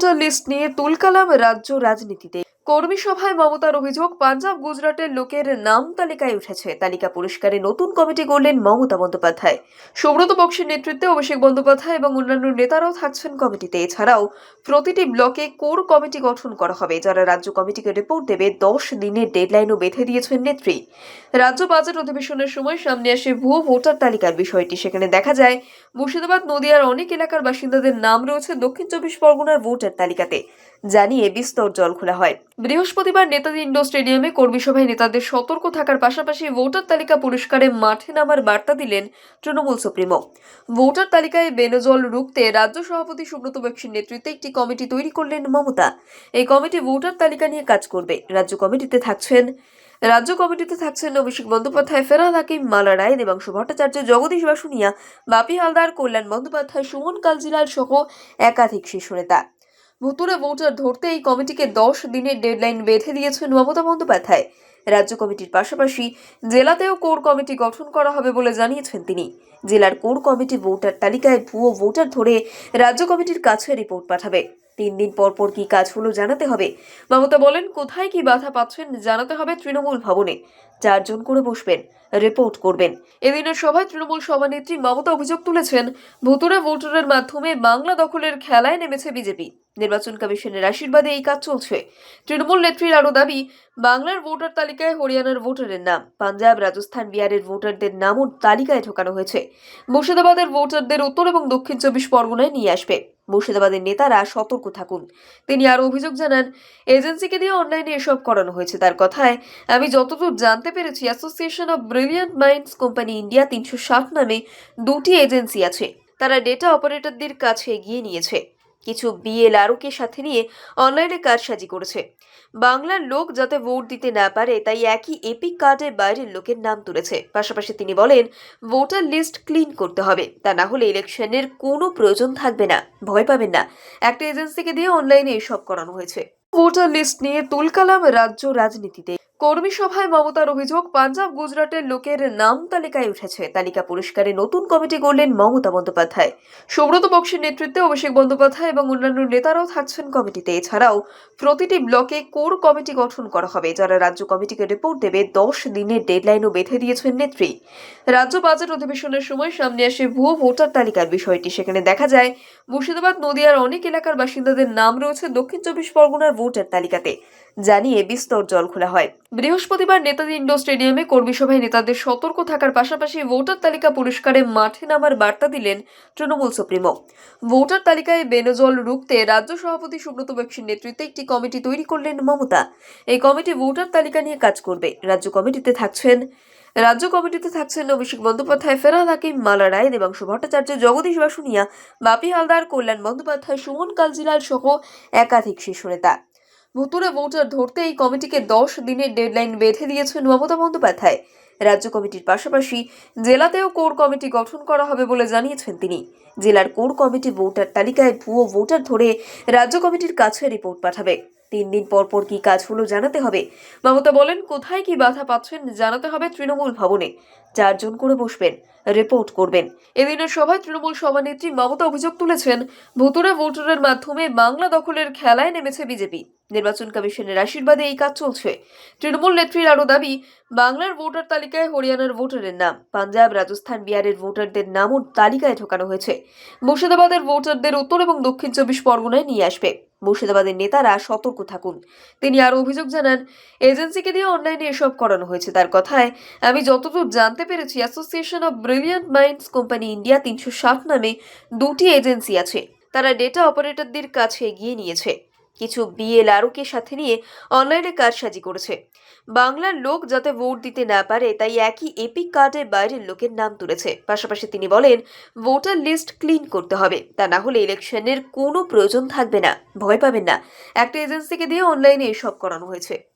Voter list নিয়ে তুলকালাম রাজ্য রাজনীতিতে। কর্মী সভায় মমতার অভিযোগ, পাঞ্জাব গুজরাটের লোকের নাম তালিকায় উঠেছে। তালিকা পরিষ্কারে নতুন কমিটি করলেন মমতা বন্দ্যোপাধ্যায়। সুব্রত বক্সের নেতৃত্বে অভিষেক বন্দ্যোপাধ্যায় এবং অন্যান্য নেতারাও থাকছেন কমিটিতে। এছাড়াও প্রতিটি ব্লকে কোর কমিটি গঠন করা হবে। যারা রাজ্য কমিটিকে রিপোর্ট দেবে, দশ দিনের ডেডলাইনও বেঁধে দিয়েছেন নেত্রী। রাজ্য বাজেট অধিবেশনের সময় সামনে আসে ভুয়ো ভোটার তালিকার বিষয়টি। সেখানে দেখা যায়, মুর্শিদাবাদ, নদিয়ার অনেক এলাকার বাসিন্দাদের নাম রয়েছে দক্ষিণ চব্বিশ পরগনার ভোটার তালিকাতে। জানিয়ে বিস্তর জল খোলা হয়। বৃহস্পতিবার নেতাজি ইন্ডোর স্টেডিয়ামে কর্মী সভায় নেতাদের সতর্ক থাকার পাশাপাশি ভোটার তালিকা পরিষ্কারে মাঠে নামার বার্তা দিলেন তৃণমূল সুপ্রিমো। ভোটার তালিকায় বেনজল রুখতে রাজ্য সভাপতি সুব্রত বক্সীর নেতৃত্বে একটি কমিটি তৈরি করলেন মমতা। এই কমিটি ভোটার তালিকা নিয়ে কাজ করবে। রাজ্য কমিটিতে থাকছেন রাজ্য কমিটিতে থাকছেন অভিষেক বন্দ্যোপাধ্যায়, ফেরাদ হাকিম, মালা রায়, দেবাংশু ভট্টাচার্য, জগদীশ বাসুনিয়া, বাপি হালদার, কল্যাণ বন্দ্যোপাধ্যায়, সুমন কালজিলাল সহ একাধিক শীর্ষ নেতা। ভুতুরে ভোটার ধরতে এই কমিটিকে দশ দিনের ডেডলাইন বেঁধে দিয়েছেন মমতা বন্দ্যোপাধ্যায়। রাজ্য কমিটির পাশাপাশি জেলাতেও কোর কমিটি গঠন করা হবে বলে জানিয়েছেন তিনি। জেলার কোর কমিটি ভোটার তালিকায় ভুয়ো ভোটার ধরে রাজ্য কমিটির কাছে রিপোর্ট পাঠাবে। তিন দিন পর পর কি কাজ হলো জানাতে হবে। মমতা বলেন, কোথায় কি বাধা পাচ্ছেন জানাতে হবে তৃণমূল ভবনে। চারজন করে বসবেন, রিপোর্ট করবেন। এদিনের সভায় তৃণমূল সভানেত্রী মমতা অভিযোগ তুলেছেন ভুতুরে ভোটারের মাধ্যমে বাংলা দখলের খেলায় নেমেছে বিজেপি। নির্বাচন কমিশনের আশীর্বাদে এই কাজ চলছে। তৃণমূল নেত্রীর আরও দাবি, বাংলার ভোটার তালিকায় হরিয়ানার ভোটারের নাম। পাঞ্জাব, রাজস্থান, বিহারের ভোটারদের নামও তালিকায় ঢোকানো হয়েছে। মুর্শিদাবাদের ভোটারদের উত্তর এবং দক্ষিণ চব্বিশ পরগনায় নিয়ে আসবে। মুর্শিদাবাদের নেতারা সতর্ক থাকুন। তিনি আরও অভিযোগ জানান, এজেন্সিকে দিয়ে অনলাইনে এসব করানো হয়েছে। তার কথায়, আমি যতদূর জানতে পেরেছি, association of brilliant minds company India তিনশো ষাট নামে দুটি এজেন্সি আছে। তারা ডেটা অপারেটরদের কাছে এগিয়ে নিয়েছে। কিছু বিএলআরওকে সাথে নিয়ে অনলাইনে কারসাজি করেছে। বাংলার লোক যাতে ভোট দিতে না পারে, তাই একই এপিক কার্ডের বাইরের লোকের নাম তুলেছে। পাশাপাশি তিনি বলেন, ভোটার লিস্ট ক্লিন করতে হবে, তা না হলে ইলেকশনের কোনো প্রয়োজন থাকবে না, ভয় পাবেন না। একটা এজেন্সিকে দিয়ে অনলাইনে এসব করানো হয়েছে। ভোটার লিস্ট নিয়ে তুলকালাম রাজ্য রাজনীতিতে। কর্মী সভায় মমতার অভিযোগ, পাঞ্জাব গুজরাটের লোকের নাম তালিকায় উঠেছে। তালিকা পরিষ্কারে নতুন কমিটি করলেন মমতা বন্দ্যোপাধ্যায়। সুব্রত বক্সের নেতৃত্বে অভিষেক বন্দ্যোপাধ্যায় এবং অন্যান্য নেতারাও থাকছেন কমিটিতে। এছাড়াও প্রতিটি ব্লকে কোর কমিটি গঠন করা হবে, যারা রাজ্য কমিটিকে রিপোর্ট দেবে দশ দিনের ডেডলাইনও বেঁধে দিয়েছেন নেত্রী। রাজ্য বাজেট অধিবেশনের সময় সামনে আসে ভুয়ো ভোটার তালিকার বিষয়টি। সেখানে দেখা যায়, মুর্শিদাবাদ, নদিয়ার অনেক এলাকার বাসিন্দাদের নাম রয়েছে দক্ষিণ চব্বিশ পরগনার ভোটার তালিকাতে। জানিয়ে বিস্তর জল খোলা হয়। বৃহস্পতিবার নেতাজি ইন্ডোর স্টেডিয়ামে কর্মী সভায় নেতাদের সতর্ক থাকার পাশাপাশি ভোটার তালিকা পরিষ্কারে মাঠে নামার বার্তা দিলেন তৃণমূল সুপ্রিমো। ভোটার তালিকায় বেনজল রুখতে রাজ্য সভাপতি সুব্রত বক্সীর নেতৃত্বে একটি কমিটি তৈরি করলেন মমতা। এই কমিটি ভোটার তালিকা নিয়ে কাজ করবে। রাজ্য কমিটিতে থাকছেন রাজ্য কমিটিতে থাকছেন অভিষেক বন্দ্যোপাধ্যায়, ফেরাদ হাকিম, মালা রায়, দেবাংশু ভট্টাচার্য, জগদীশ বাসুনিয়া, বাপি হালদার, কল্যাণ বন্দ্যোপাধ্যায়, সুমন কালজিলাল সহ একাধিক শীর্ষ নেতা। ভুতুরে ভোটার ধরতে এই কমিটিকে দশ দিনের ডেডলাইন বেঁধে দিয়েছেন মমতা বন্দ্যোপাধ্যায়। রাজ্য কমিটির পাশাপাশি জেলাতেও কোর কমিটি গঠন করা হবে বলে জানিয়েছেন তিনি। জেলার কোর কমিটি ভোটার তালিকায় ভুয়ো ভোটার ধরে রাজ্য কমিটির কাছে রিপোর্ট পাঠাবে। তিন দিন পর পর কি কাজ হলো জানাতে হবে? মমতা বলেন, কোথায় কি বাধা পাচ্ছেন জানাতে হবে তৃণমূল ভবনে। চারজন করে বসবেন রিপোর্ট করবেন। এদিনের সভায় তৃণমূল সভানেত্রী মমতা অভিযোগ তুলেছেন, ভুতুরে ভোটারের মাধ্যমে বাংলা দখলের খেলায় নেমেছে বিজেপি। নির্বাচন কমিশনের আশীর্বাদে এই কাজ চলছে। তৃণমূল নেত্রীর আরও দাবি, বাংলার ভোটার তালিকায় হরিয়ানার ভোটারের নাম। পাঞ্জাব, রাজস্থান, বিহারের ভোটারদের নামও তালিকায় ঢোকানো হয়েছে। মুর্শিদাবাদের ভোটারদের উত্তর এবং দক্ষিণ চব্বিশ পরগনায় নিয়ে আসবে। মুর্শিদাবাদের নেতারা সতর্ক থাকুন। তিনি আরও অভিযোগ জানান, এজেন্সিকে দিয়ে অনলাইনে এসব করানো হয়েছে। তার কথায়, আমি যতদূর জানতে পেরেছি association of brilliant minds company India তিনশো ষাট নামে দুটি এজেন্সি আছে। তারা ডেটা অপারেটরদের কাছে এগিয়ে নিয়েছে। কিছু বিএলআরওকে সাথে নিয়ে অনলাইনে কারসাজি করেছে। বাংলার লোক যাতে ভোট দিতে না পারে, তাই একই এপিক কার্ডের বাইরের লোকের নাম তুলেছে। পাশাপাশি তিনি বলেন, ভোটার লিস্ট ক্লিন করতে হবে, তা না হলে ইলেকশনের কোনো প্রয়োজন থাকবে না, ভয় পাবেন না। একটা এজেন্সিকে দিয়ে অনলাইনে এসব করানো হয়েছে।